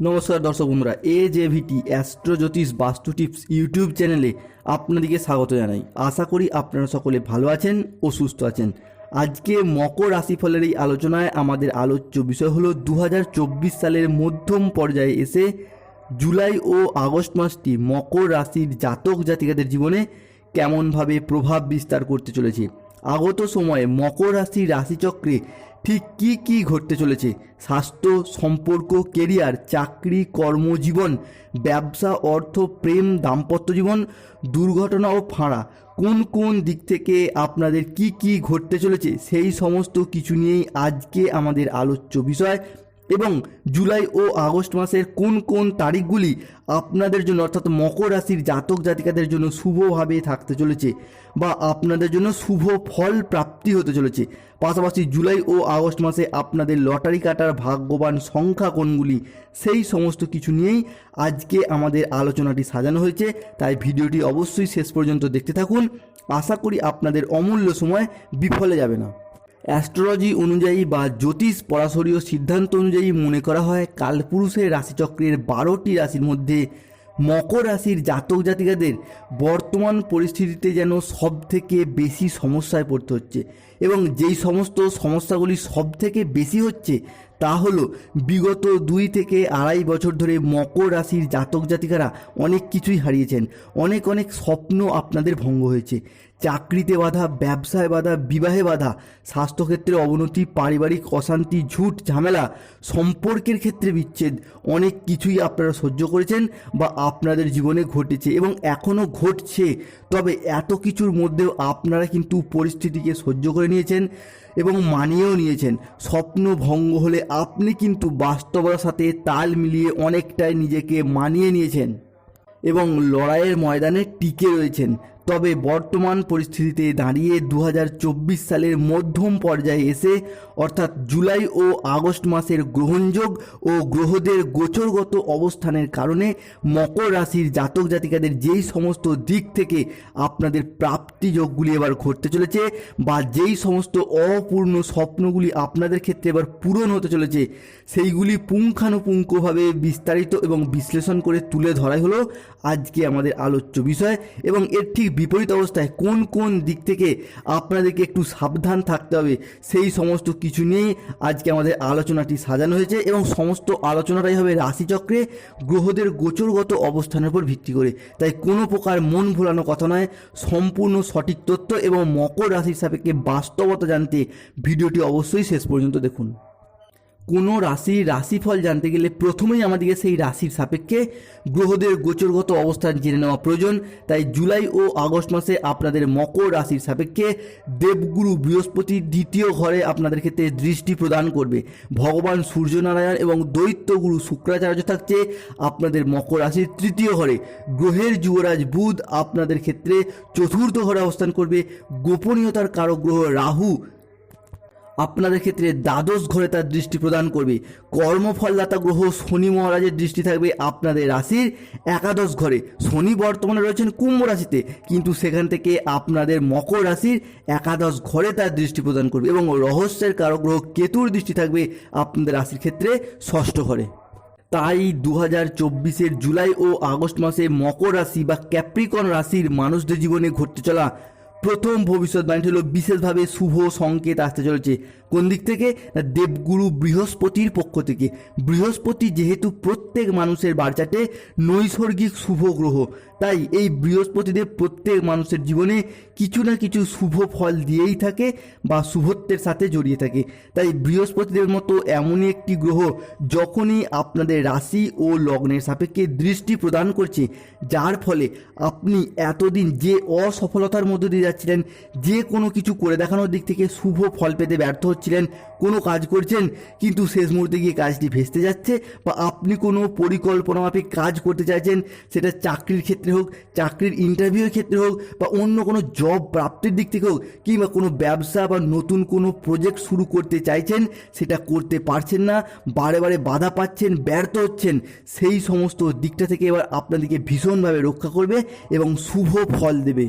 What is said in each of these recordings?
নমস্কার দর্শক বন্ধুরা, এ জে ভিটি অ্যাস্ট্রো জ্যোতিষ বাস্তু টিপস ইউটিউব চ্যানেলে আপনাদেরকে স্বাগত জানাই। আশা করি আপনারা সকলে ভালো আছেন ও সুস্থ আছেন। আজকে মকর রাশিফলের এই আলোচনায় আমাদের আলোচ্য বিষয় হলো দু হাজার চব্বিশ সালের মধ্যম পর্যায়ে এসে জুলাই ও আগস্ট মাসটি মকর রাশির জাতক জাতিকাদের জীবনে কেমনভাবে প্রভাব বিস্তার করতে চলেছে। আগত সময়ে মকর রাশি রাশিচক্রে ঠিক কি কি ঘটতে চলেছে? স্বাস্থ্য, সম্পর্ক কেরিয়ার চাকরি, কর্মজীবন, ব্যবসা, অর্থ, প্রেম, দাম্পত্য জীবন, দুর্ঘটনা ও ফাঁড়া, কোন কোন দিক থেকে আপনাদের কি কি ঘটতে চলেছে? সেই সমস্ত কিছু নিয়েই আজকে আমাদের আলোচ্য বিষয়। এবং জুলাই ও আগস্ট মাসের কোন কোন তারিখগুলি আপনাদের জন্য, অর্থাৎ মকর রাশির জাতক জাতিকাদের জন্য শুভভাবে থাকতে চলেছে বা আপনাদের জন্য শুভ ফল প্রাপ্তি হতে চলেছে? পাশাপাশি জুলাই ও আগস্ট মাসে আপনাদের লটারি কাটার ভাগ্যবান সংখ্যা কোনগুলি, সেই সমস্ত কিছু নিয়েই আজকে আমাদের আলোচনাটি সাজানো হয়েছে। তাই ভিডিওটি অবশ্যই শেষ পর্যন্ত দেখতে থাকুন। আশা করি আপনাদের অমূল্য সময় বিফলে যাবে না। অ্যাস্ট্রোলজি অনুযায়ী বা জ্যোতিষ পরাশরীয় সিদ্ধান্ত অনুযায়ী মনে করা হয় কালপুরুষের রাশিচক্রের বারোটি রাশির মধ্যে মকর রাশির জাতক জাতিকাদের বর্তমান পরিস্থিতিতে যেন সব থেকে বেশি সমস্যায় পড়তে হচ্ছে এবং যেই সমস্ত সমস্যাগুলি সব থেকে বেশি হচ্ছে তা হলো, বিগত দুই থেকে আড়াই বছর ধরে মকর রাশির জাতক জাতিকারা অনেক কিছুই হারিয়েছেন। অনেক অনেক স্বপ্ন আপনাদের ভঙ্গ হয়েছে। চাকরিতে বাধা, ব্যবসায় বাধা, বিবাহে বাধা, স্বাস্থ্যক্ষেত্রে অবনতি, পারিবারিক অশান্তি, ঝুট, ঝামেলা, সম্পর্কের ক্ষেত্রে বিচ্ছেদ, অনেক কিছুই আপনারা সহ্য করেছেন বা আপনাদের জীবনে ঘটেছে এবং এখনও ঘটছে। তবে এত কিছুর মধ্যেও আপনারা কিন্তু পরিস্থিতিকে সহ্য করে নিয়েছেন। এবং মানিয়েও নিয়েছেন। স্বপ্ন ভঙ্গ হলে আপনি কিন্তু বাস্তবতার সাথে তাল মিলিয়ে অনেকটাই নিজেকে মানিয়ে নিয়েছেন এবং লড়াইয়ের ময়দানে টিকে রয়েছেন। তবে বর্তমান পরিস্থিতিতে দাঁড়িয়ে দু হাজার চব্বিশ সালের মধ্যম পর্যায়ে এসে অর্থাৎ জুলাই ও আগস্ট মাসের গ্রহণযোগ ও গ্রহদের গোচরগত অবস্থানের কারণে মকর রাশির জাতক জাতিকাদের যেই সমস্ত দিক থেকে আপনাদের প্রাপ্তি যোগগুলি এবার ঘটতে চলেছে বা যেই সমস্ত অপূর্ণ স্বপ্নগুলি আপনাদের ক্ষেত্রে এবার পূরণ হতে চলেছে, সেইগুলি পুঙ্খানুপুঙ্খভাবে বিস্তারিত এবং বিশ্লেষণ করে তুলে ধরাই হলো আজকে আমাদের আলোচ্য বিষয় এবং এর ঠিক বিপরীত অবস্থায় কোন কোন দিক থেকে আপনাদেরকে একটু সাবধান থাকতে হবে, সেই সমস্ত কিছু নিয়েই আজকে আমাদের আলোচনাটি সাজানো হয়েছে এবং সমস্ত আলোচনাটাই হবে রাশিচক্রে গ্রহদের গোচরগত অবস্থানের উপর ভিত্তি করে। তাই কোনো প্রকার মন ভোলানো কথা নয়। সম্পূর্ণ সঠিক তথ্য এবং মকর রাশির সাপেক্ষে বাস্তবতা জানতে ভিডিওটি অবশ্যই শেষ পর্যন্ত দেখুন। কোনো রাশির রাশিফল জানতে গেলে প্রথমেই আমাদেরকে সেই রাশির সাপেক্ষে গ্রহদের গোচরগত অবস্থান জেনে নেওয়া প্রয়োজন। তাই জুলাই ও আগস্ট মাসে আপনাদের মকর রাশির সাপেক্ষে দেবগুরু বৃহস্পতি দ্বিতীয় ঘরে আপনাদের ক্ষেত্রে দৃষ্টি প্রদান করবে। ভগবান সূর্যনারায়ণ এবং দৈত্যগুরু শুক্রাচার্য থাকছে আপনাদের মকর রাশির তৃতীয় ঘরে। গ্রহের যুবরাজ বুধ আপনাদের ক্ষেত্রে চতুর্থ ঘরে অবস্থান করবে। গোপনীয়তার কারক গ্রহ রাহু আপনাদের ক্ষেত্রে দ্বাদশ ঘরে তার দৃষ্টি প্রদান করবে। কর্মফলদাতা গ্রহ শনি মহারাজের দৃষ্টি থাকবে আপনাদের রাশির একাদশ ঘরে। শনি বর্তমানে রয়েছেন কুম্ভ রাশিতে, কিন্তু সেখান থেকে আপনাদের মকর রাশির একাদশ ঘরে তার দৃষ্টি প্রদান করবে এবং রহস্যের কারক গ্রহ কেতুর দৃষ্টি থাকবে আপনাদের রাশির ক্ষেত্রে ষষ্ঠ ঘরে। তাই দু হাজার চব্বিশের জুলাই ও আগস্ট মাসে মকর রাশি বা ক্যাপ্রিকন রাশির মানুষদের জীবনে ঘটতে চলা প্রথম ভবিষ্যৎবাণী হলো বিশেষভাবে শুভ সংকেত আসতে চলেছে। কোন দিক থেকে? না, দেবগুরু বৃহস্পতির পক্ষ থেকে। বৃহস্পতি যেহেতু প্রত্যেক মানুষের বারচাটে নৈসর্গিক শুভ গ্রহ। তাই এই বৃহস্পতিদেব প্রত্যেক মানুষের জীবনে কিছু না কিছু শুভ ফল দিয়েই থাকে বা শুভত্বের সাথে জড়িয়ে থাকে। তাই বৃহস্পতিদের মতো এমনই একটি গ্রহ যখনই আপনাদের রাশি ও লগ্নের সাপেক্ষে দৃষ্টি প্রদান করছে, যার ফলে আপনি এতদিন যে অসফলতার মধ্য দিয়ে যাচ্ছিলেন, যে কোনো কিছু করে দেখানোর দিক থেকে শুভ ফল পেতে ব্যর্থ হচ্ছিলেন, কোনো কাজ করছেন, কিন্তু শেষ মুহূর্তে গিয়ে কাজটি ভেস্তে যাচ্ছে বা আপনি কোনো পরিকল্পনা মাফিক কাজ করতে চাইছেন, সেটা চাকরির ক্ষেত্রে হোক, চাকরির ইন্টারভিউয়ের ক্ষেত্রে হোক, বা অন্য কোনো জব প্রাপ্তির দিক থেকে হোক, কিংবা কোনো ব্যবসা বা নতুন কোনো প্রজেক্ট শুরু করতে চাইছেন, সেটা করতে পারছেন না, বারে বারে বাধা পাচ্ছেন, ব্যর্থ হচ্ছেন, সেই সমস্ত দিকটা থেকে এবার আপনাদেরকে ভীষণভাবে রক্ষা করবে এবং শুভ ফল দেবে।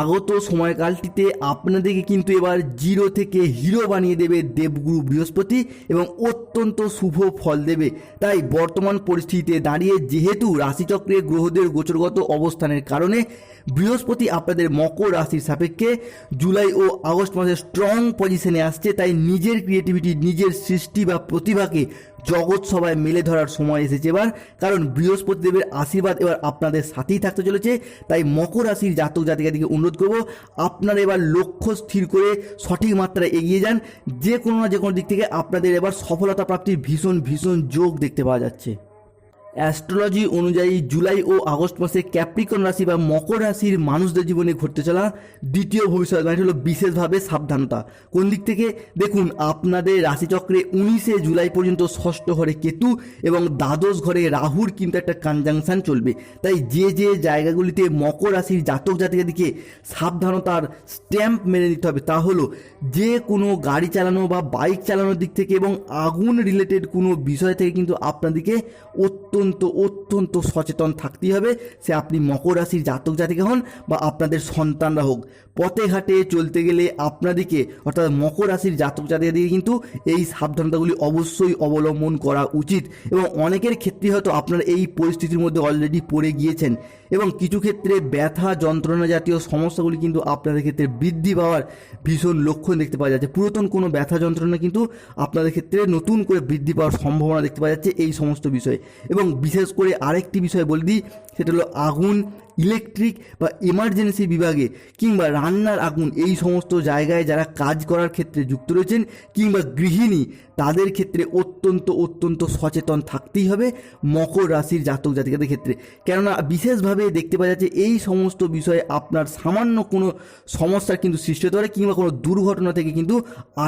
আগত সময়কালটিতে আপনাদেরকে কিন্তু এবার জিরো থেকে হিরো বানিয়ে দেবে দেবগুরু বৃহস্পতি এবং অত্যন্ত শুভ ফল দেবে। তাই বর্তমান পরিস্থিতিতে দাঁড়িয়ে যেহেতু রাশিচক্রে গ্রহদের গোচরগত অবস্থানের কারণে বৃহস্পতি আপনাদের মকর রাশির সাপেক্ষে জুলাই ও আগস্ট মাসে স্ট্রং পজিশনে আসছে, তাই নিজের ক্রিয়েটিভিটি নিজের সৃষ্টি বা প্রতিভাকে জগৎ সবাই মেলে ধরার সময় এসেছে এবার। কারণ বৃহস্পতি দেবের আশীর্বাদ এবার আপনাদের সাথেই থাকতে চলেছে। তাই মকর রাশির জাতক জাতিকাদিকে অনুরোধ করব, আপনারা এবার লক্ষ্য স্থির করে সঠিক মাত্রায় এগিয়ে যান। যে কোনো না যে কোনো দিক থেকে আপনাদের এবার সফলতা প্রাপ্তির ভীষণ ভীষণ যোগ দেখতে পাওয়া যাচ্ছে। অ্যাস্ট্রোলজি অনুযায়ী জুলাই ও আগস্ট মাসে ক্যাপ্রিকন রাশি বা মকর রাশির মানুষদের জীবনে ঘটতে চলা দ্বিতীয় ভবিষ্যৎ ভবিষ্যৎবাণী হলো বিশেষভাবে সাবধানতা। কোন দিক থেকে? দেখুন, আপনাদের রাশিচক্রে উনিশে জুলাই পর্যন্ত ষষ্ঠ ঘরে কেতু এবং দ্বাদশ ঘরে রাহুর কিন্তু একটা কনজাংশন চলবে। তাই যে যে জায়গাগুলিতে মকর রাশির জাতক জাতিকাদিকে সাবধানতার স্ট্যাম্প মেনে নিতে হবে, তা হলো যে কোনো গাড়ি চালানো বা বাইক চালানোর দিক থেকে এবং আগুন রিলেটেড কোনো বিষয় থেকে কিন্তু আপনাদেরকে অত্যন্ত অত্যন্ত অত্যন্ত সচেতন থাকতেই হবে। সে আপনি মকর রাশির জাতক, জাতিকা হন বা আপনাদের সন্তানরা হোক। পথে ঘাটে চলতে গেলে আপনাদেরকে অর্থাৎ মকর রাশির জাতক জাতিকাদের কিন্তু এই সাবধানতাগুলি অবশ্যই অবলম্বন করা উচিত। এবং অনেকের ক্ষেত্রে হয়তো আপনারা এই পরিস্থিতির মধ্যে অলরেডি পড়ে গিয়েছেন। এবং কিছু ক্ষেত্রে ব্যথা, যন্ত্রণা জাতীয় সমস্যাগুলি কিন্তু আপনাদের ক্ষেত্রে বৃদ্ধি পাওয়ার ভীষণ লক্ষণ দেখতে পাওয়া যাচ্ছে। পুরাতন কোনো ব্যথা, যন্ত্রণা কিন্তু আপনাদের ক্ষেত্রে নতুন করে বৃদ্ধি পাওয়ার সম্ভাবনা দেখতে পাওয়া যাচ্ছে এই সমস্ত বিষয়ে। এবং বিশেষ করে আরেকটি বিষয় বলে দিই, সেটা হলো আগুন ইলেকট্রিক বা এমার্জেন্সি বিভাগে কিংবা রান্নার আগুন, এই সমস্ত জায়গায় যারা কাজ করার ক্ষেত্রে যুক্ত রয়েছেন কিংবা গৃহিণী, তাদের ক্ষেত্রে অত্যন্ত অত্যন্ত সচেতন থাকতেই হবে মকর রাশির জাতক জাতিকাদের ক্ষেত্রে। কেননা, বিশেষভাবে দেখতে পাওয়া যাচ্ছে এই সমস্ত বিষয়ে আপনার সামান্য কোনো সমস্যার কিন্তু সৃষ্টি হতে পারে কিংবা কোনো দুর্ঘটনা থেকে কিন্তু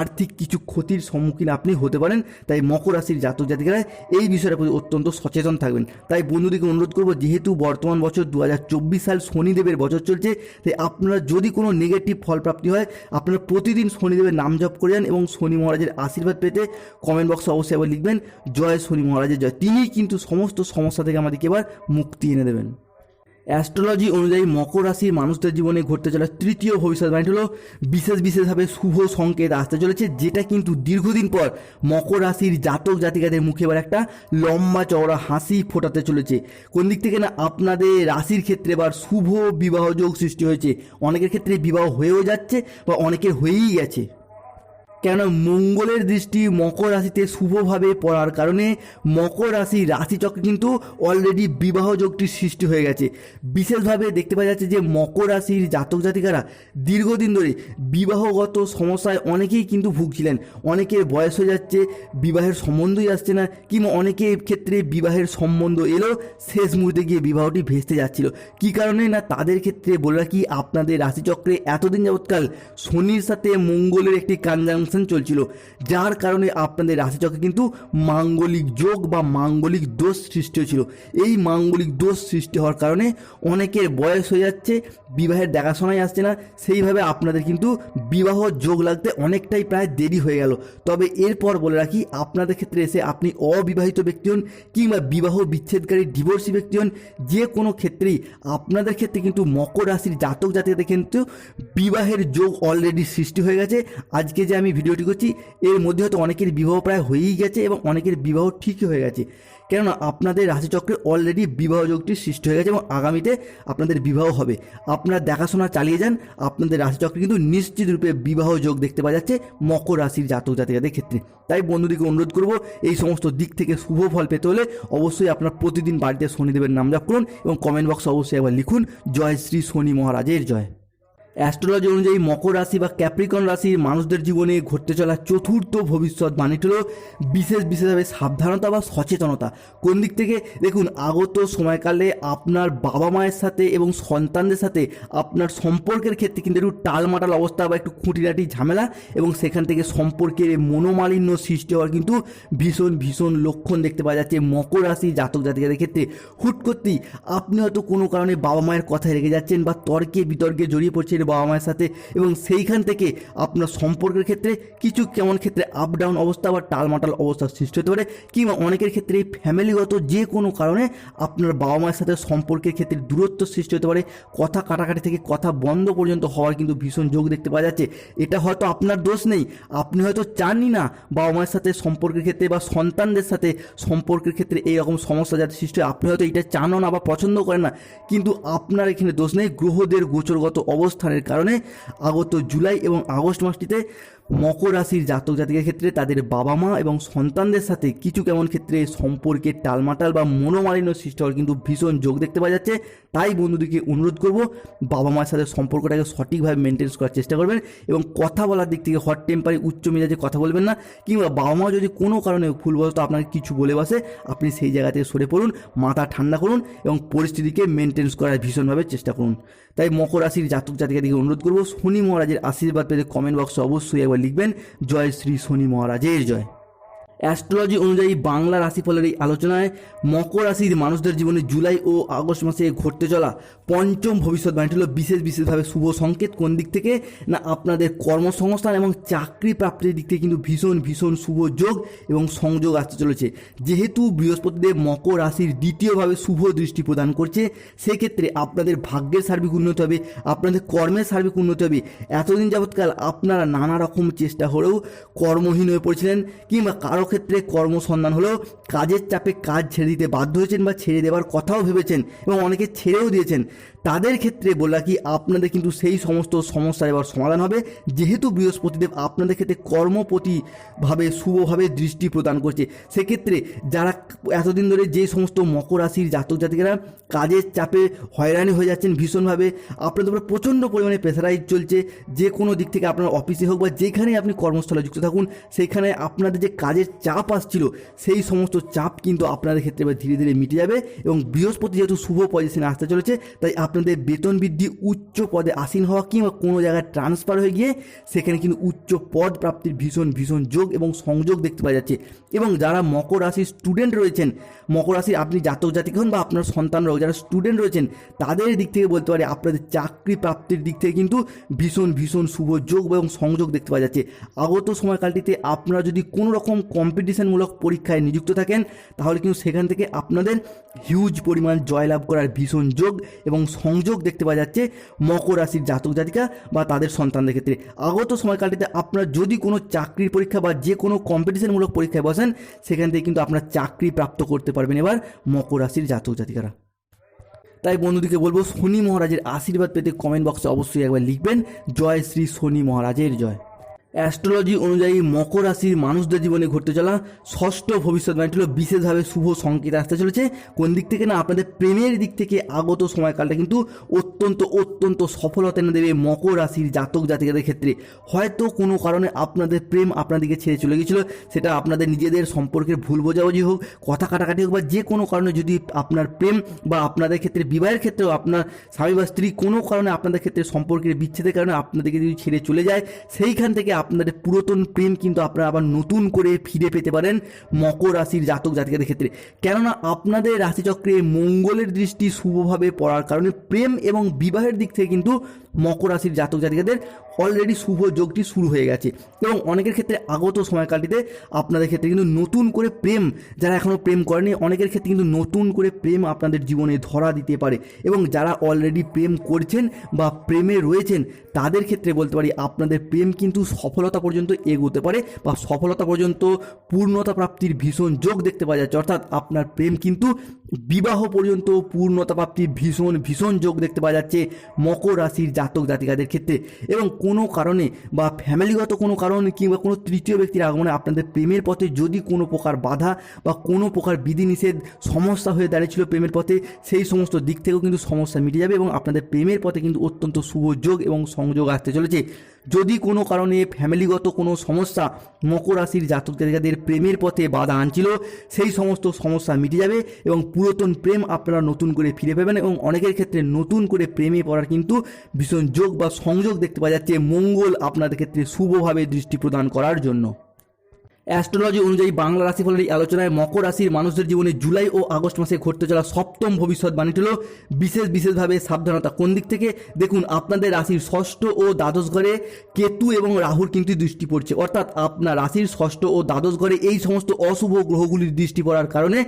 আর্থিক কিছু ক্ষতির সম্মুখীন আপনি হতে পারেন। তাই মকর রাশির জাতক জাতিকারা এই বিষয়ের প্রতি অত্যন্ত সচেতন থাকবেন। তাই বন্ধুদেরকে অনুরোধ করব, যেহেতু বর্তমান বছর দু হাজার চব্বিশ সাল শনিদেবের বছর চলছে, তাই আপনারা যদি কোনো নেগেটিভ ফল প্রাপ্তি হয়, আপনারা প্রতিদিন শনিদেবের নাম জপ করে যান এবং শনি মহারাজের আশীর্বাদ পেতে কমেন্ট বক্সে অবশ্যই আবার লিখবেন, জয় শনি মহারাজের জয়। তিনি কিন্তু সমস্ত সমস্যা থেকে আমাদেরকে এবার মুক্তি এনে দেবেন। অ্যাস্ট্রোলজি অনুযায়ী মকর রাশির মানুষদের জীবনে ঘটতে চলা তৃতীয় ভবিষ্যৎবাণী হলো বিশেষ বিশেষভাবে শুভ সংকেত আসতে চলেছে, যেটা কিন্তু দীর্ঘদিন পর মকর রাশির জাতক জাতিকাদের মুখে এবার একটা লম্বা চওড়া হাসি ফোটাতে চলেছে। কোন দিক থেকে না আপনাদের রাশির ক্ষেত্রে এবার শুভ বিবাহযোগ সৃষ্টি হয়েছে? অনেকের ক্ষেত্রে বিবাহ হয়েও যাচ্ছে বা অনেকের হয়েই গেছে। কেন মঙ্গলের দৃষ্টি মকর রাশিতে শুভভাবে পড়ার কারণে মকর রাশি রাশিচক্রে কিন্তু অলরেডি বিবাহ যোগটির সৃষ্টি হয়ে গেছে। বিশেষভাবে দেখতে পাওয়া যাচ্ছে যে মকর রাশির জাতক জাতিকারা দীর্ঘদিন ধরে বিবাহগত সমস্যায় অনেকেই কিন্তু ভুগছিলেন। অনেকের বয়স হয়ে যাচ্ছে, বিবাহের সম্বন্ধই আসছে না, কিংবা অনেকের ক্ষেত্রে বিবাহের সম্বন্ধ এলো শেষ মুহূর্তে গিয়ে বিবাহটি ভেস্তে যাচ্ছিল। কি কারণে না তাদের ক্ষেত্রে বলে রাখি, আপনাদের রাশিচক্রে এতদিন যাবৎকাল শনির সাথে মঙ্গলের একটি কনজাংশন চলছিল, যার কারণে আপনাদের রাশিচক্রে কিন্তু মাঙ্গলিক যোগ বা মাঙ্গলিক দোষ সৃষ্টি হয়েছিল। এই মাঙ্গলিক দোষ সৃষ্টি হওয়ার কারণে অনেকের বয়স হয়ে যাচ্ছে, বিবাহের দেখাশোনাই আসছে না, সেইভাবে আপনাদের কিন্তু বিবাহ যোগ লাগতে অনেকটাই প্রায় দেরি হয়ে গেল। তবে এরপর বলে রাখি, আপনাদের ক্ষেত্রে এসে আপনি অবিবাহিত ব্যক্তি হন কিংবা বিবাহ বিচ্ছেদকারী ডিভোর্সি ব্যক্তি হন, যে কোনো ক্ষেত্রেই আপনাদের ক্ষেত্রে কিন্তু মকর রাশির জাতক জাতিকাদের কিন্তু বিবাহের যোগ অলরেডি সৃষ্টি হয়ে গেছে। আজকে যে আমি ভিডিওটি করছি, এর মধ্যে হয়তো অনেকের বিবাহ প্রায় হয়েই গেছে এবং অনেকের বিবাহ ঠিকই হয়ে গেছে। কেননা আপনাদের রাশিচক্রে অলরেডি বিবাহ যোগটি সৃষ্টি হয়ে গেছে এবং আগামীতে আপনাদের বিবাহ হবে। আপনারা দেখাশোনা চালিয়ে যান, আপনাদের রাশিচক্রে কিন্তু নিশ্চিত রূপে বিবাহ যোগ দেখতে পাওয়া যাচ্ছে মকর রাশির জাতক জাতিকাদের ক্ষেত্রে। তাই বন্ধুদিকে অনুরোধ করব, এই সমস্ত দিক থেকে শুভ ফল পেতে হলে অবশ্যই আপনার প্রতিদিন বাড়িতে শনিদেবের নাম জপ করুন এবং কমেন্ট বক্সে অবশ্যই একবার লিখুন, জয় শ্রী শনি মহারাজের জয়। অ্যাস্ট্রোলজি অনুযায়ী মকর রাশি বা ক্যাপ্রিকন রাশির মানুষদের জীবনে ঘটতে চলা চতুর্থ ভবিষ্যৎবাণীটি হলো বিশেষ বিশেষভাবে সাবধানতা বা সচেতনতা। কোন দিক থেকে? দেখুন, আগত সময়কালে আপনার বাবা মায়ের সাথে এবং সন্তানদের সাথে আপনার সম্পর্কের ক্ষেত্রে কিন্তু একটু টালমাটাল অবস্থা বা একটু খুঁটিনাটি ঝামেলা এবং সেখান থেকে সম্পর্কের মনোমালিন্য সৃষ্টি হওয়ার কিন্তু ভীষণ ভীষণ লক্ষণ দেখতে পাওয়া যাচ্ছে মকর রাশি জাতক জাতিকাদের ক্ষেত্রে। হুট করতেই আপনি হয়তো কোনো কারণে বাবা মায়ের কথায় রেগে যাচ্ছেন বা তর্কে বিতর্কে জড়িয়ে পড়ছেন বাবা মায়ের সাথে এবং সেইখান থেকে আপনার সম্পর্কের ক্ষেত্রে কিছু কেমন ক্ষেত্রে আপ ডাউন অবস্থা বা টালমাটাল অবস্থার সৃষ্টি হতে পারে কিংবা অনেকের ক্ষেত্রে ফ্যামিলিগত যে কোনো কারণে আপনার বাবা মায়ের সাথে সম্পর্কের ক্ষেত্রে দূরত্ব সৃষ্টি হতে পারে। কথা কাটাকাটি থেকে কথা বন্ধ পর্যন্ত হওয়ার কিন্তু ভীষণ যোগ দেখতে পাওয়া যাচ্ছে। এটা হয়তো আপনার দোষ নেই। আপনি হয়তো চানই না বাবা মায়ের সাথে সম্পর্কের ক্ষেত্রে বা সন্তানদের সাথে সম্পর্কের ক্ষেত্রে এইরকম সমস্যা যাতে সৃষ্টি হয়। আপনি হয়তো এটা চানও না বা পছন্দ করেন না। কিন্তু আপনার এখানে দোষ নেই। গ্রহদের গোচরগত অবস্থানের কারণে আগত জুলাই এবং আগস্ট মাসটিতে মকর রাশির জাতক জাতিকের ক্ষেত্রে তাদের বাবা মা এবং সন্তানদের সাথে কিছু কেমন ক্ষেত্রে সম্পর্কে টালমাটাল বা মনোমালিন্য সৃষ্টি হওয়ার কিন্তু ভীষণ যোগ দেখতে পাওয়া যাচ্ছে। তাই বন্ধুদেরকে অনুরোধ করব, বাবা মায়ের সাথে সম্পর্কটাকে সঠিকভাবে মেনটেন্স করার চেষ্টা করবেন এবং কথা বলার দিক থেকে হট টেম্পারে উচ্চ মেজাজে কথা বলবেন না কিংবা বাবা মা যদি কোনো কারণে ভুলবশত আপনাকে কিছু বলে বসে, আপনি সেই জায়গা থেকে সরে পড়ুন, মাথা ঠান্ডা করুন এবং পরিস্থিতিকে মেনটেন্স করার ভীষণভাবে চেষ্টা করুন। তাই মকর রাশির জাতক জাতিকাদিকে অনুরোধ করব, শনি মহারাজের আশীর্বাদ পেতে কমেন্ট বক্সে অবশ্যই একবার লিখবেন জয় শ্রী শনি মহারাজের জয়। অ্যাস্ট্রোলজি অনুযায়ী বাংলা রাশিফলের এই আলোচনায় মকর রাশির মানুষদের জীবনে জুলাই ও আগস্ট মাসে ঘটতে চলা পঞ্চম ভবিষ্যৎবাণীটি হলো বিশেষ বিশেষভাবে শুভ সংকেত। কোন দিক থেকে? না, আপনাদের কর্মসংস্থান এবং চাকরি প্রাপ্তির দিক থেকে কিন্তু ভীষণ ভীষণ শুভ যোগ এবং সংযোগ আসতে চলেছে। যেহেতু বৃহস্পতিদেব মকর রাশির দ্বিতীয়ভাবে শুভ দৃষ্টি প্রদান করছে, সেক্ষেত্রে আপনাদের ভাগ্যের সার্বিক উন্নতি হবে, আপনাদের কর্মের সার্বিক উন্নতি হবে। এতদিন যাবৎকাল আপনারা নানা রকম চেষ্টা হলেও কর্মহীন হয়ে পড়েছিলেন কিংবা কারও ক্ষেত্রে কর্মসন্ধান হলেও কাজের চাপে কাজ ছেড়ে দিতে বাধ্য হয়েছেন বা ছেড়ে দেওয়ার কথাও ভেবেছেন এবং অনেকে ছেড়েও দিয়েছেন। তাদের ক্ষেত্রে বলা কি, আপনাদের কিন্তু সেই সমস্ত সমস্যার এবার সমাধান হবে। যেহেতু বৃহস্পতিদেব আপনাদের ক্ষেত্রে কর্মপ্রতিভাবে শুভভাবে দৃষ্টি প্রদান করছে, সেক্ষেত্রে যারা এতদিন ধরে যে সমস্ত মকর রাশির জাতক জাতিকেরা কাজের চাপে হয়রানি হয়ে যাচ্ছেন ভীষণভাবে, আপনাদের উপরে প্রচণ্ড পরিমাণে প্রেসারাইজ চলছে। যে কোনো দিক থেকে আপনার অফিসে হোক বা যেখানে আপনি কর্মস্থলে যুক্ত থাকুন, সেখানে আপনাদের যে কাজের চাপ আসছিল, সেই সমস্ত চাপ কিন্তু আপনাদের ক্ষেত্রে এবার ধীরে ধীরে মিটে যাবে এবং বৃহস্পতি যেহেতু শুভ পজিশনে আসতে চলেছে, তাই আপনাদের বেতন বৃদ্ধি উচ্চ পদে আসীন হওয়া কিংবা কোনো জায়গায় ট্রান্সফার হয়ে গিয়ে সেখানে কিন্তু উচ্চ পদ প্রাপ্তির ভীষণ ভীষণ যোগ এবং সংযোগ দেখতে পাওয়া যাচ্ছে। এবং যারা মকর রাশির স্টুডেন্ট রয়েছেন, মকর রাশির আপনি জাতক জাতিক হন বা আপনার সন্তানরাও যারা স্টুডেন্ট রয়েছেন, তাদের দিক থেকে বলতে পারে আপনাদের চাকরি প্রাপ্তির দিক থেকে কিন্তু ভীষণ ভীষণ শুভ যোগ এবং সংযোগ দেখতে পাওয়া যাচ্ছে। আগত সময়কালটিতে আপনারা যদি কোনো রকম কম্পিটিশনমূলক পরীক্ষায় নিযুক্ত থাকেন, তাহলে কিন্তু সেখান থেকে আপনাদের হিউজ পরিমাণ জয়লাভ করার ভীষণ যোগ এবং সংযোগ দেখতে পাওয়া যাচ্ছে মকর রাশির জাতক জাতিকা বা তাদের সন্তানদের ক্ষেত্রে। আগত সময়কালটিতে আপনার যদি কোনো চাকরির পরীক্ষা বা যে কোনো কম্পিটিশনমূলক পরীক্ষায় বসেন, সেখান থেকে কিন্তু আপনার চাকরি প্রাপ্ত করতে পারবেন এবার মকর রাশির জাতক জাতিকারা। তাই বন্ধুদিকে বলব, শনি মহারাজের আশীর্বাদ পেতে কমেন্ট বক্সে অবশ্যই একবার লিখবেন, জয় শ্রী শনি মহারাজের জয়। অ্যাস্ট্রোলজি অনুযায়ী মকর রাশির মানুষদের জীবনে ঘটতে চলা ষষ্ঠ ভবিষ্যৎবাণীটি হলো বিশেষভাবে শুভ সংকেত আসতে চলেছে। কোন দিক থেকে না? আপনাদের প্রেমের দিক থেকে আগত সময়কালটা কিন্তু অত্যন্ত অত্যন্ত সফলতা এনে দেবে মকর রাশির জাতক জাতিকাদের ক্ষেত্রে। হয়তো কোনো কারণে আপনাদের প্রেম আপনাদেরকে ছেড়ে চলে গেছিল সেটা আপনাদের নিজেদের সম্পর্কের ভুল বোঝাবুঝি হোক, কথা কাটাকাটি হোক বা যে কোনো কারণে যদি আপনার প্রেম বা আপনাদের ক্ষেত্রে, বিবাহের ক্ষেত্রেও আপনার স্বামী বা স্ত্রী কোনো কারণে আপনাদের ক্ষেত্রে সম্পর্কের বিচ্ছেদের কারণে আপনাদেরকে যদি ছেড়ে চলে যায়, সেইখান থেকে আপনাদের পুরাতন প্রেম কিন্তু আপনারা আবার নতুন করে ফিরে পেতে পারেন মকর রাশির জাতক জাতিকাদের ক্ষেত্রে। কেননা আপনাদের রাশিচক্রে মঙ্গলের দৃষ্টি শুভভাবে পড়ার কারণে প্রেম এবং বিবাহের দিক থেকে কিন্তু মকর রাশির জাতক জাতিকাদের অলরেডি শুভ যোগটি শুরু হয়ে গেছে। এবং অনেকের ক্ষেত্রে আগত সময়কালটিতে আপনাদের ক্ষেত্রে কিন্তু নতুন করে প্রেম যারা এখনও প্রেম করেনি, অনেকের ক্ষেত্রে কিন্তু নতুন করে প্রেম আপনাদের জীবনে ধরা দিতে পারে। এবং যারা অলরেডি প্রেম করছেন বা প্রেমে রয়েছেন, তাদের ক্ষেত্রে বলতে পারি আপনাদের প্রেম কিন্তু সফলতা পর্যন্ত এগোতে পারে বা সফলতা পর্যন্ত পূর্ণতা প্রাপ্তির ভীষণ যোগ দেখতে পাওয়া যাচ্ছে। অর্থাৎ আপনার প্রেম কিন্তু বিবাহ পর্যন্ত পূর্ণতা প্রাপ্তির ভীষণ ভীষণ যোগ দেখতে পাওয়া যাচ্ছে মকর রাশির জাতক জাতিকাদের ক্ষেত্রে। এবং কোনো কারণে বা ফ্যামিলিগত কোনো কারণে কিংবা কোনো তৃতীয় ব্যক্তির আগমনে আপনাদের প্রেমের পথে যদি কোনো প্রকার বাধা বা কোনো প্রকার বিধিনিষেধ সমস্যা হয়ে দাঁড়িয়েছিল প্রেমের পথে, সেই সমস্ত দিক থেকেও কিন্তু সমস্যা মিটে যাবে এবং আপনাদের প্রেমের পথে কিন্তু অত্যন্ত শুভ যোগ এবং সংযোগ আসতে চলেছে। যদি কোনো কারণে ফ্যামিলিগত কোনো সমস্যা মকর রাশির জাতক যাদের প্রেমের পথে বাধা আনছিল, সেই সমস্ত সমস্যা মিটে যাবে এবং পুরাতন প্রেম আপনারা নতুন করে ফিরে পাবেন এবং অনেকের ক্ষেত্রে নতুন করে প্রেমে পড়ার কিন্তু ভীষণ যোগ বা সংযোগ দেখতে পাওয়া যাচ্ছে। মঙ্গল আপনাদের ক্ষেত্রে শুভভাবে দৃষ্টি প্রদান করার জন্য। অ্যাস্ট্রোলজি অনুযায়ী বাংলা রাশিফলের এই আলোচনায় মকর রাশির মানুষদের জীবনে জুলাই ও আগস্ট মাসে ঘটতে চলা সপ্তম ভবিষ্যৎবাণীটি হল বিশেষ বিশেষভাবে সাবধানতা। কোন দিক থেকে? দেখুন, আপনাদের রাশির ষষ্ঠ ও দ্বাদশ ঘরে কেতু এবং রাহুর কিন্তু দৃষ্টি পড়ছে। অর্থাৎ আপনার রাশির ষষ্ঠ ও দ্বাদশ ঘরে এই সমস্ত অশুভ গ্রহগুলির দৃষ্টি পড়ার কারণে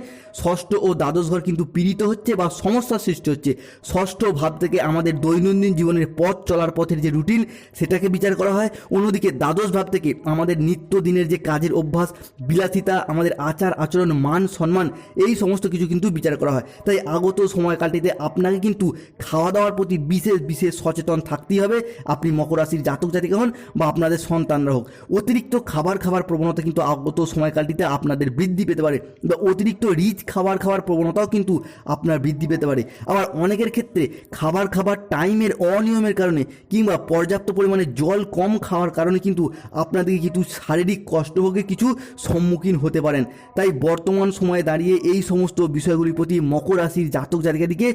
ষষ্ঠ ও দ্বাদশ ঘর কিন্তু পীড়িত হচ্ছে বা সমস্যার সৃষ্টি হচ্ছে। ষষ্ঠ ভাব থেকে আমাদের দৈনন্দিন জীবনের পথ চলার পথের যে রুটিন, সেটাকে বিচার করা হয়। অন্যদিকে দ্বাদশ ভাব থেকে আমাদের নিত্য দিনের যে কাজের অভ্যাস, বিলাসিতা, আমাদের আচার, আচরণ, মান, সম্মান, এই সমস্ত কিছু কিন্তু বিচার করা হয়। তাই আগত সময়কালটিতে আপনাকে কিন্তু খাওয়া দাওয়ার প্রতি বিশেষ বিশেষ সচেতন থাকতেই হবে। আপনি মকর রাশির জাতক জাতিকা হন বা আপনাদের সন্তানরা হোক। অতিরিক্ত খাবার খাবার প্রবণতা কিন্তু আগত সময়কালটিতে আপনাদের বৃদ্ধি পেতে পারে বা অতিরিক্ত রিচ খাবার খাওয়ার প্রবণতাও কিন্তু আপনার বৃদ্ধি পেতে পারে। আবার অনেকের ক্ষেত্রে খাবার খাবার টাইমের অনিয়মের কারণে কিংবা পর্যাপ্ত পরিমাণে জল কম খাওয়ার কারণে কিন্তু আপনাদেরকে কিন্তু শারীরিক কষ্টভোগের কিছু সম্মুখীন হতে পারেন। তাই বর্তমান সময়ে দাঁড়িয়ে এই সমস্ত বিষয়গুলির প্রতি মকর রাশির জাতক জাতিকাদিকে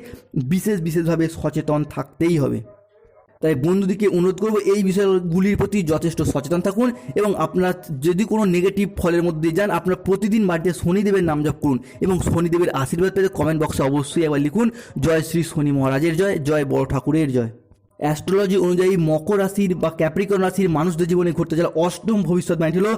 বিশেষ বিশেষভাবে সচেতন থাকতেই হবে। তাই বন্ধুদিকে অনুরোধ করব, এই বিষয়গুলির প্রতি যথেষ্ট সচেতন থাকুন এবং আপনারা যদি কোনো নেগেটিভ ফলের মধ্যে যান, আপনারা প্রতিদিন বাড়িতে শনিদেবের নাম জপ করুন এবং শনিদেবের আশীর্বাদ পেতে কমেন্ট বক্সে অবশ্যই একবার লিখুন, জয় শ্রী শনি মহারাজের জয় জয় বড় ঠাকুরের জয়। অ্যাস্ট্রোলজি অনুযায়ী মকর রাশির বা ক্যাপ্রিকন রাশির মানুষদের জীবনে ঘটতে চলা অষ্টম ভবিষ্যৎ ভবিষ্যৎবাণী হলো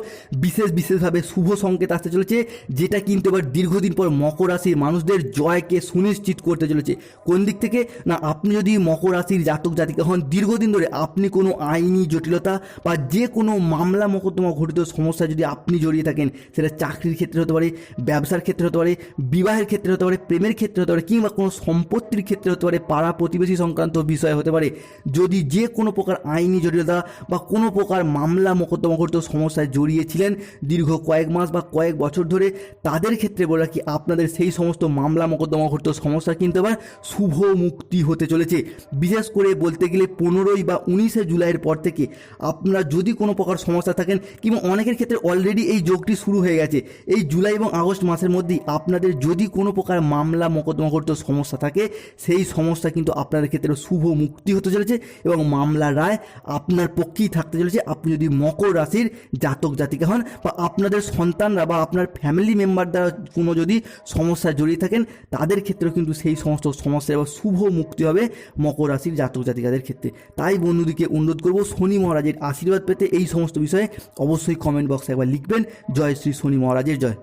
বিশেষ বিশেষভাবে শুভ সংকেত আসতে চলেছে, যেটা কিন্তু এবার দীর্ঘদিন পর মকর রাশির মানুষদের জয়কে সুনিশ্চিত করতে চলেছে। কোন দিক থেকে? না, আপনি যদি মকর রাশির জাতক জাতিকা হন, দীর্ঘদিন ধরে আপনি কোনো আইনি জটিলতা বা যে কোনো মামলা মোকদ্দমা ঘটিত সমস্যা যদি আপনি জড়িয়ে থাকেন, সেটা চাকরির ক্ষেত্রে হতে পারে, ব্যবসার ক্ষেত্রে হতে পারে, বিবাহের ক্ষেত্রে হতে পারে, প্রেমের ক্ষেত্রে হতে পারে, কিংবা কোনো সম্পত্তির ক্ষেত্রে হতে পারে, পাড়া প্রতিবেশী সংক্রান্ত বিষয় হতে পারে যদি যে কোনো প্রকার আইনি জটিলতা বা কোনো প্রকার মামলা মোকদ্দমা ঘটিত সমস্যায় জড়িয়েছিলেন দীর্ঘ কয়েক মাস বা কয়েক বছর ধরে, তাদের ক্ষেত্রে বলে রাখি আপনাদের সেই সমস্ত মামলা মোকদ্দমা ঘটিত সমস্যা কিন্তু আবার শুভ মুক্তি হতে চলেছে। বিশেষ করে বলতে গেলে পনেরোই বা উনিশে জুলাইয়ের পর থেকে আপনারা যদি কোনো প্রকার সমস্যা থাকেন কিংবা অনেকের ক্ষেত্রে অলরেডি এই যোগটি শুরু হয়ে গেছে, এই জুলাই এবং আগস্ট মাসের মধ্যেই আপনাদের যদি কোনো প্রকার মামলা মোকদ্দমা ঘটিত সমস্যা থাকে, সেই সমস্যা কিন্তু আপনাদের ক্ষেত্রে শুভ মুক্তি হতে চলেছে এবং মামলা রায় আপনার পক্ষেই থাকতে চলেছে। আপনি যদি মকর রাশির জাতক জাতিকা হন বা আপনাদের সন্তানরা বা আপনার ফ্যামিলি মেম্বার দ্বারা কোনো যদি সমস্যায় জড়িয়ে থাকেন, তাদের ক্ষেত্রেও কিন্তু সেই সমস্ত সমস্যা এবার শুভ মুক্তি হবে মকর রাশির জাতক জাতিকাদের ক্ষেত্রে। তাই বন্ধুদিকে অনুরোধ করব, শনি মহারাজের আশীর্বাদ পেতে এই সমস্ত বিষয়ে অবশ্যই কমেন্ট বক্সে একবার লিখবেন। জয় শ্রী শনি মহারাজের জয়।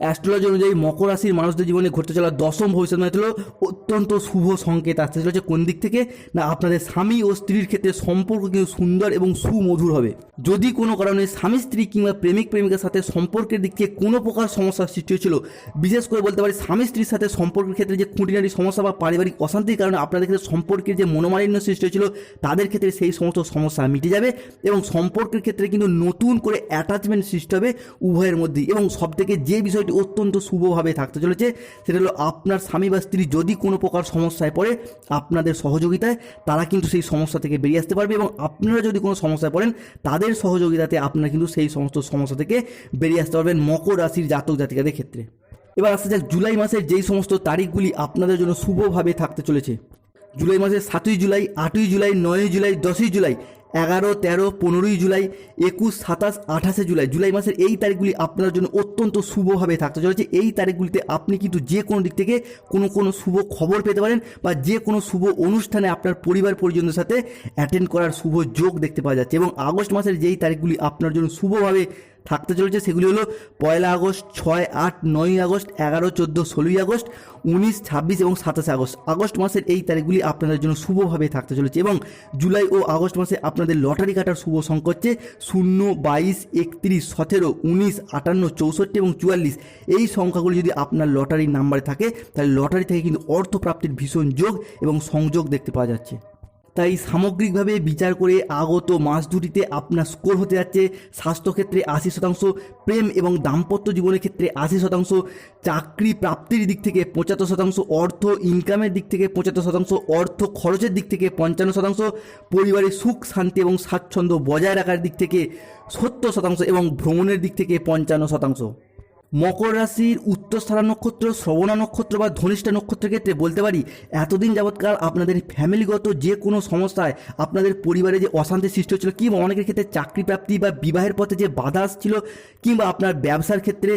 অ্যাস্ট্রোলজি অনুযায়ী মকর রাশির মানুষদের জীবনে ঘটতে চলা দশম ভবিষ্যৎ হলো অত্যন্ত শুভ সংকেত আসতে চলেছে কোন দিক থেকে? না, আপনাদের স্বামী ও স্ত্রীর ক্ষেত্রে সম্পর্ক কিন্তু সুন্দর এবং সুমধুর হবে। যদি কোনো কারণে স্বামী, স্ত্রী কিংবা প্রেমিক, প্রেমিকার সাথে সম্পর্কের দিক থেকে কোনো প্রকার সমস্যার সৃষ্টি হয়েছিল, বিশেষ করে বলতে পারি স্বামী, স্ত্রীর সাথে সম্পর্কের ক্ষেত্রে যে খুঁটিনাটি সমস্যা বা পারিবারিক অশান্তির কারণে আপনাদের ক্ষেত্রে সম্পর্কের যে মনোমালিন্য সৃষ্টি হয়েছিল, তাদের ক্ষেত্রে সেই সমস্ত সমস্যা মিটে যাবে এবং সম্পর্কের ক্ষেত্রে কিন্তু নতুন করে অ্যাটাচমেন্ট সৃষ্টি হবে উভয়ের মধ্যেই। এবং সবথেকে যে বিষয়টি অত্যন্ত শুভভাবে থাকতে চলেছে। সেটা হলো আপনার স্বামী বা স্ত্রী যদি কোনো প্রকার সমস্যায় পড়ে আপনাদের সহযোগিতায়, তারা কিন্তু সেই সমস্যা থেকে বেরিয়ে আসতে পারবে এবং আপনারা যদি কোনো সমস্যায় পড়েন, তাদের সহযোগিতাতে আপনারা কিন্তু সেই সমস্ত সমস্যা থেকে বেরিয়ে আসতে পারবেন মকর রাশির জাতক জাতিকাদের ক্ষেত্রে। এবার আসতে যাক, জুলাই মাসের যেই সমস্ত তারিখগুলি আপনাদের জন্য শুভভাবে থাকতে চলেছে। জুলাই মাসের সাতই জুলাই, আটই জুলাই, নয়ই জুলাই, দশই জুলাই এগারো, তেরো, পনেরোই জুলাই, একুশ, সাতাশ, আঠাশে জুলাই। জুলাই মাসের এই তারিখগুলি আপনার জন্য অত্যন্ত শুভভাবে থাকতে চলেছে। এই তারিখগুলিতে আপনি কিন্তু যে কোনো দিক থেকে কোনো কোনো শুভ খবর পেতে পারেন বা যে কোনো শুভ অনুষ্ঠানে আপনার পরিবার পরিজনদের সাথে অ্যাটেন্ড করার শুভ যোগ দেখতে পাওয়া যাচ্ছে। এবং আগস্ট মাসের যেই তারিখগুলি আপনার জন্য শুভভাবে থাকতে চলেছে সেগুলি হলো পয়লা আগস্ট ছয় আট নয়ই আগস্ট এগারো চোদ্দ ষোলোই আগস্ট উনিশ ছাব্বিশ এবং সাতাশে আগস্ট। আগস্ট মাসের এই তারিখগুলি আপনাদের জন্য শুভভাবে থাকতে চলেছে এবং জুলাই ও আগস্ট মাসে আপনাদের লটারি কাটার শুভ সংখ্যা হচ্ছে শূন্য, বাইশ, একত্রিশ, সতেরো, উনিশ, আটান্ন, চৌষট্টি এবং চুয়াল্লিশ। এই সংখ্যাগুলি যদি আপনার লটারির নাম্বারে থাকে, তাহলে লটারি থেকে কিন্তু অর্থপ্রাপ্তির ভীষণ যোগ এবং সংযোগ দেখতে পাওয়া যাচ্ছে। তাই সামগ্রিকভাবে বিচার করে আগত মাস দুটিতে আপনার স্কোর হতে যাচ্ছে স্বাস্থ্যক্ষেত্রে আশি শতাংশ, প্রেম এবং দাম্পত্য জীবনের ক্ষেত্রে আশি শতাংশ, চাকরি প্রাপ্তির দিক থেকে পঁচাত্তর শতাংশ, অর্থ ইনকামের দিক থেকে পঁচাত্তর শতাংশ, অর্থ খরচের দিক থেকে পঞ্চান্ন শতাংশ পরিবারের সুখ, শান্তি এবং স্বাচ্ছন্দ্য বজায় রাখার দিক থেকে সত্তর শতাংশ এবং ভ্রমণের দিক থেকে পঞ্চান্ন শতাংশ। মকর রাশির উত্তরস্থারা নক্ষত্র, শ্রবণা নক্ষত্র বা ধনিষ্ঠা নক্ষত্রের ক্ষেত্রে বলতে পারি, এতদিন যাবৎকাল আপনাদের ফ্যামিলিগত যে কোনো সমস্যায় আপনাদের পরিবারে যে অশান্তি সৃষ্টি হচ্ছিল, কিংবা অনেকের ক্ষেত্রে চাকরি প্রাপ্তি বা বিবাহের পথে যে বাধা আসছিল, কিংবা আপনার ব্যবসার ক্ষেত্রে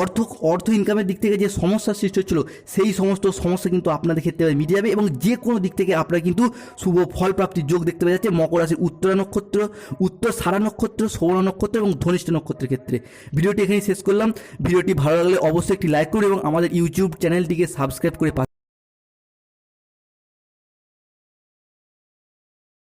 অর্থ অর্থ ইনকামের দিক থেকে যে সমস্যার সৃষ্টি হচ্ছিল, সেই সমস্ত সমস্যা কিন্তু আপনাদের ক্ষেত্রে মিটে যাবে এবং যে কোনো দিক থেকে আপনারা কিন্তু শুভ ফল প্রাপ্তির যোগ দেখতে পাওয়া যাচ্ছে মকর রাশির উত্তরা নক্ষত্র উত্তর সারা নক্ষত্র সৌর নক্ষত্র এবং ধনিষ্ঠ নক্ষত্রের ক্ষেত্রে। ভিডিওটি এখানেই শেষ করলাম। ভিডিওটি ভালো লাগলে অবশ্যই একটি লাইক করুন এবং আমাদের ইউটিউব চ্যানেলটিকে সাবস্ক্রাইব করে